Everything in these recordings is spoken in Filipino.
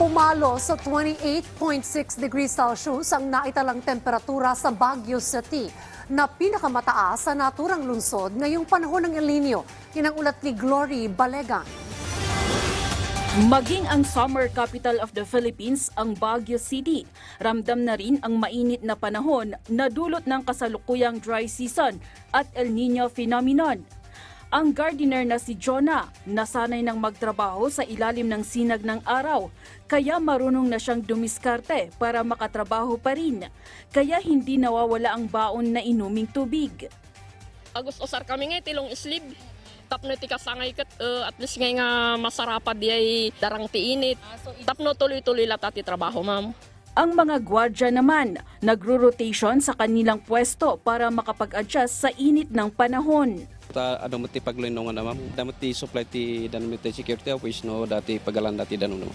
Pumalo sa 28.6 degrees Celsius ang naitalang temperatura sa Baguio City na pinakamataas sa naturang lungsod ngayong panahon ng El Nino. Yan ni Glory Balegan. Maging ang summer capital of the Philippines, ang Baguio City, ramdam na rin ang mainit na panahon na dulot ng kasalukuyang dry season at El Nino phenomenon. Ang gardener na si Jonah, nasanay ng magtrabaho sa ilalim ng sinag ng araw, kaya marunong na siyang dumiskarte para makatrabaho pa rin. Kaya hindi nawawala ang baon na inuming tubig. Agos usar kami nga tilong islib. Tapno ti kasangay kat uh, at least ngay nga masarapad di ay darang ti init. Tapno tuloy-tuloy lata ti trabaho ma'am. Ang mga gwardya naman, nagro-rotation sa kanilang pwesto para makapag-adjust sa init ng panahon. Ta ano mo ti paglinongan na ma'am. Damo ti supply ti ti security office no dati pagalan dati dano no.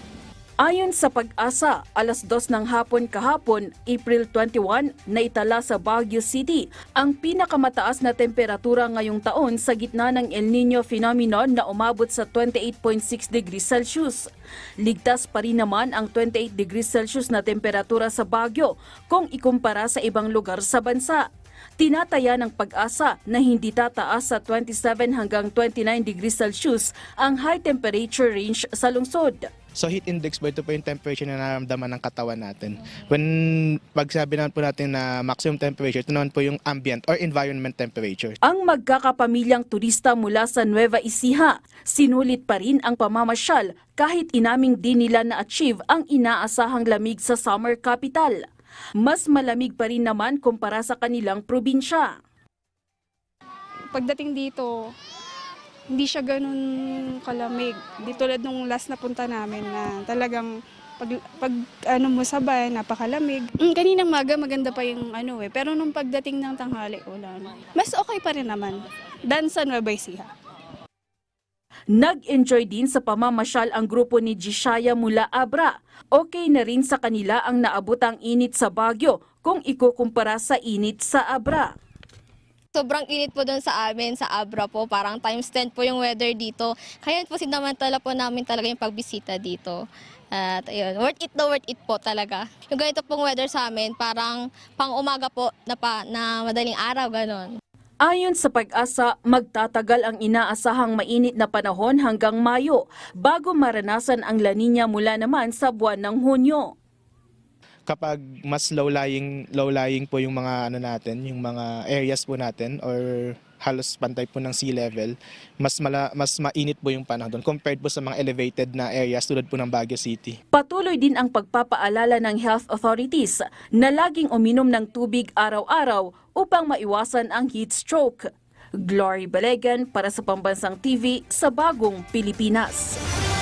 Ayon sa pag-asa, alas 2 ng hapon kahapon, April 21, naitala sa Baguio City ang pinakamataas na temperatura ngayong taon sa gitna ng El Nino phenomenon na umabot sa 28.6 degrees Celsius. Ligtas pa rin naman ang 28 degrees Celsius na temperatura sa Baguio kung ikumpara sa ibang lugar sa bansa. Tinataya ng pag-asa na hindi tataas sa 27 hanggang 29 degrees Celsius ang high temperature range sa lungsod. So heat index po ito po yung temperature na nararamdaman ng katawan natin. When pagsabi naman po natin na maximum temperature, ito naman po yung ambient or environment temperature. Ang magkakapamilyang turista mula sa Nueva Ecija, sinulit pa rin ang pamamasyal kahit inaming di nila na-achieve ang inaasahang lamig sa summer capital. Mas malamig pa rin naman kumpara sa kanilang probinsya. pagdating dito, hindi siya ganun kalamig. Di tulad nung last na punta namin na talagang pag, pag ano mo sabay, napakalamig. Mm, kaninang maga maganda pa yung ano eh. Pero nung pagdating ng tanghali, wala na. Mas okay pa rin naman. Dan sa Nueva Ecija. Nag-enjoy din sa pamamasyal ang grupo ni Jishaya mula Abra. Okay na rin sa kanila ang naabot ang init sa Baguio kung ikukumpara sa init sa Abra. Sobrang init po doon sa amin, sa Abra po. Parang times 10 po yung weather dito. Kaya po sinamantala po namin talaga yung pagbisita dito. At ayun, worth it na worth it po talaga. Yung ganito pong weather sa amin, parang pang umaga po na, pa, na madaling araw, ganon. Ayon sa pag-asa, magtatagal ang inaasahang mainit na panahon hanggang Mayo bago maranasan ang La Nina mula naman sa buwan ng Hunyo. Kapag mas low-lying, low-lying po yung mga ano natin, yung mga areas po natin or halos pantay po ng sea level, mas mala, mas mainit po yung panahon doon compared po sa mga elevated na areas tulad po ng Baguio City. Patuloy din ang pagpapaalala ng health authorities na laging uminom ng tubig araw-araw upang maiwasan ang heat stroke. Glory Balegan para sa Pambansang TV sa Bagong Pilipinas.